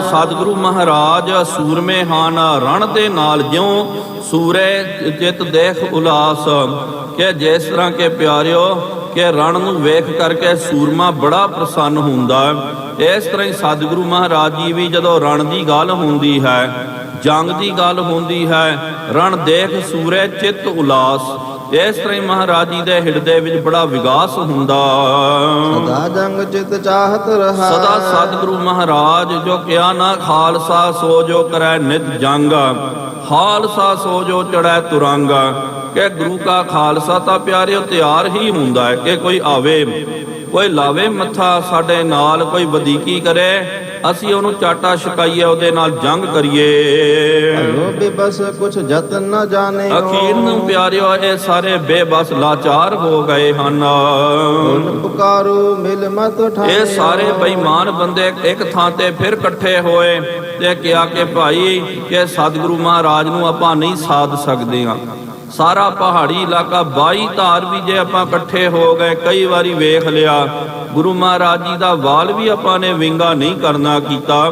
ਨਾਲ ਸਤਿਗੁਰੂ ਮਹਾਰਾਜ, ਸੂਰਮੇ ਹਨ ਰਣ ਦੇ ਨਾਲ ਜਿਉ ਸੂਰੇ ਜਿਤ ਦੇਖ ਉਲਾਸ। ਕਿ ਜਿਸ ਤਰ੍ਹਾਂ ਕੇ ਪਿਆਰਿਓ, ਕਿ ਰਣ ਨੂੰ ਵੇਖ ਕਰਕੇ ਸੂਰਮਾ ਬੜਾ ਪ੍ਰਸੰਨ ਹੁੰਦਾ। ਇਸ ਤਰ੍ਹਾਂ ਹੀ ਸਤਿਗੁਰੂ ਮਹਾਰਾਜ ਜੀ ਵੀ ਜਦੋਂ ਰਣ ਦੀ ਗੱਲ ਹੁੰਦੀ ਹੈ, ਜੰਗ ਦੀ ਗੱਲ ਹੁੰਦੀ ਹੈ, ਰਣ ਦੇਖ ਸੂਰੈ ਚਿੱਤ ਉਲਾਸ। ਇਸ ਤਰ੍ਹਾਂ ਮਹਾਰਾਜ ਜੀ ਦੇ ਹਿਰਦੇ ਵਿੱਚ ਬੜਾ ਵਿਗਾਸ ਹੁੰਦਾ। ਸਦਾ ਜੰਗ ਚਿਤ ਚਾਹਤ ਰਹਾ। ਸਦਾ ਸਤਿਗੁਰੂ ਮਹਾਰਾਜ ਜੋ ਕਿਆ ਨਾ ਖਾਲਸਾ ਸੋ ਜੋ ਕਰੈ ਨਿਤ ਜੰਗ। ਖਾਲਸਾ ਸੋ ਜੋ ਚੜੈ ਤੁਰੰਗ। ਕਿ ਗੁਰੂ ਕਾ ਖਾਲਸਾ ਤਾਂ ਪਿਆਰਿਓ ਤਿਆਰ ਹੀ ਹੁੰਦਾ ਹੈ ਕਿ ਕੋਈ ਆਵੇ ਕੋਈ ਲਾਵੇ ਮੱਥਾ ਸਾਡੇ ਨਾਲ ਕੋਈ ਵਧੀਕੀ ਕਰੇ। ਅਸੀਂ ਉਹਨੂੰ ਚਾਟਾ ਛਕਾਈਏ ਉਹਦੇ ਨਾਲ ਜੰਗ ਕਰੀਏ। ਲੋ ਬੇਬਸ ਕੁਛ ਜਤਨ ਨ ਜਾਣੇ ਅਖੀਰ ਨੂੰ ਪਿਆਰਿਓ ਇਹ ਸਾਰੇ ਬੇਬਸ ਲਾਚਾਰ ਹੋ ਗਏ ਹਨ। ਪੁਕਾਰੂ ਮਿਲ ਮਤ ਠਾਣੇ ਇਹ ਸਾਰੇ ਬੇਈਮਾਨ ਬੰਦੇ ਇੱਕ ਥਾਂ ਤੇ ਫਿਰ ਇਕੱਠੇ ਹੋਏ ਤੇ ਕਿਹਾ ਕਿ ਭਾਈ ਕਿ ਸਤਿਗੁਰੂ ਮਹਾਰਾਜ ਨੂੰ ਆਪਾਂ ਨਹੀਂ ਸਾਧ ਸਕਦੇ ਹਾਂ। ਸਾਰਾ ਪਹਾੜੀ ਇਲਾਕਾ 22 ਧਾਰ ਵੀ ਜੇ ਆਪਾਂ ਇਕੱਠੇ ਹੋ ਗਏ, ਕਈ ਵਾਰੀ ਵੇਖ ਲਿਆ। ਗੁਰੂ ਮਹਾਰਾਜ ਜੀ ਦਾ ਵਾਲ ਵੀ ਆਪਾਂ ਨੇ ਵਿੰਗਾ ਨਹੀਂ ਕਰਨਾ ਕੀਤਾ।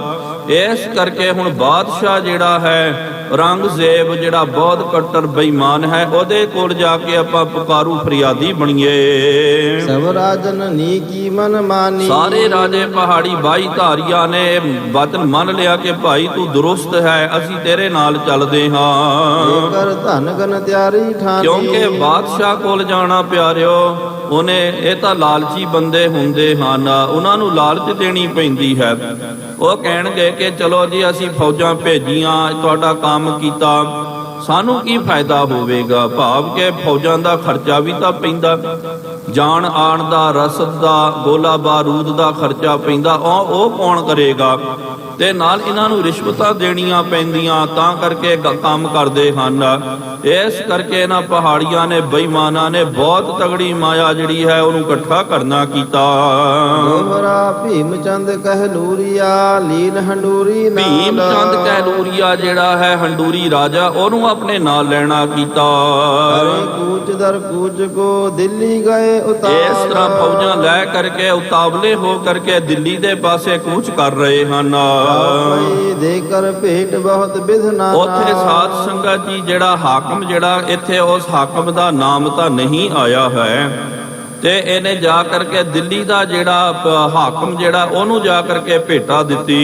ਇਸ ਕਰਕੇ ਹੁਣ ਬਾਦਸ਼ਾਹ ਜਿਹੜਾ ਹੈ ਰੰਗਜ਼ੇਬ ਜਿਹੜਾ ਬਹੁਤ ਕੱਟਰ ਬੇਈਮਾਨ ਹੈ ਉਹਦੇ ਕੋਲ ਜਾ ਕੇ ਆਪਾਂ ਪੁਕਾਰੂ ਫਰਿਆਦੀ ਬਣੀਏ। ਸਭ ਰਾਜਨ ਨੀਕੀ ਮਨ ਮਾਨੀ। ਸਾਰੇ ਰਾਜੇ ਪਹਾੜੀ ਬਾਈ ਧਾਰੀਆਂ ਨੇ ਵਚਨ ਮੰਨ ਲਿਆ ਕਿ ਭਾਈ ਤੂੰ ਦੁਰਸਤ ਹੈ ਅਸੀਂ ਤੇਰੇ ਨਾਲ ਚੱਲਦੇ ਹਾਂ। ਕਰ ਧਨ ਗਨ ਤਿਆਰੀ ਠਾਨੀ। ਕਿਉਂਕਿ ਬਾਦਸ਼ਾਹ ਕੋਲ ਜਾਣਾ ਪਿਆਰਿਓ ਉਹਨੇ ਇਹ ਤਾਂ ਲਾਲਚੀ ਬੰਦੇ ਹੁੰਦੇ ਹਨ ਉਹਨਾਂ ਨੂੰ ਲਾਲਚ ਦੇਣੀ ਪੈਂਦੀ ਹੈ। ਉਹ ਕਹਿਣਗੇ ਕਿ ਚਲੋ ਜੀ, ਅਸੀਂ ਫੌਜਾਂ ਭੇਜੀਆਂ, ਤੁਹਾਡਾ ਕੰਮ ਕੀਤਾ। ਸਾਨੂੰ ਕੀ ਫਾਇਦਾ ਹੋਵੇਗਾ? ਭਾਵ ਕਿ ਫੌਜਾਂ ਦਾ ਖਰਚਾ ਵੀ ਤਾਂ ਪੈਂਦਾ। ਜਾਣ ਆਣ ਦਾ ਰਸਦ ਦਾ ਗੋਲਾ ਬਾਰੂਦ ਦਾ ਖਰਚਾ ਪੈਂਦਾ ਉਹ ਉਹ ਕੌਣ ਕਰੇਗਾ? ਤੇ ਨਾਲ ਇਹਨਾਂ ਨੂੰ ਰਿਸ਼ਵਤਾਂ ਦੇਣੀਆਂ ਪੈਂਦੀਆਂ ਤਾਂ ਕਰਕੇ ਕੰਮ ਕਰਦੇ ਹਨ। ਇਸ ਕਰਕੇ ਇਹਨਾਂ ਪਹਾੜੀਆਂ ਨੇ ਬੇਈਮਾਨਾਂ ਨੇ ਬਹੁਤ ਤਗੜੀ ਮਾਇਆ ਜਿਹੜੀ ਹੈ ਉਹਨੂੰ ਇਕੱਠਾ ਕਰਨਾ ਕੀਤਾ। ਦੋਹਰਾ ਭੀਮ ਚੰਦ ਕਹਿਲੂਰੀਆ ਲੀਨ ਹੰਡੂਰੀ ਨਾਲ। ਭੀਮ ਚੰਦ ਕਹਿਲੂਰੀਆ ਜਿਹੜਾ ਹੈ ਹੰਡੂਰੀ ਰਾਜਾ ਉਹਨੂੰ ਆਪਣੇ ਨਾਲ ਲੈਣਾ ਕੀਤਾ। ਹਰੇ ਕੂਚ ਦਰ ਕੂਚ ਕੋ ਦਿੱਲੀ ਗਏ ਉਤਾਰ ਇਸ ਤਰ੍ਹਾਂ ਫੌਜਾਂ ਲੈ ਕਰਕੇ ਉਤਾਵਲੇ ਹੋ ਕਰਕੇ ਦਿੱਲੀ ਦੇ ਪਾਸੇ ਕੂਚ ਕਰ ਰਹੇ ਹਨ। ਭਾਈ ਦੇ ਕਰ ਭੇਟ ਬਹੁਤ ਵਿਧਨਾ ਉੱਥੇ ਸਾਧ ਸੰਗਤ ਜੀ ਜਿਹੜਾ ਹਾਕਮ ਜਿਹੜਾ ਇੱਥੇ ਉਸ ਹਾਕਮ ਦਾ ਨਾਮ ਤਾਂ ਨਹੀਂ ਆਇਆ ਹੈ। ਤੇ ਇਹਨੇ ਜਾ ਕਰਕੇ ਦਿੱਲੀ ਦਾ ਜਿਹੜਾ ਹਾਕਮ ਜਿਹੜਾ ਉਹਨੂੰ ਜਾ ਕਰਕੇ ਭੇਟਾ ਦਿੱਤੀ।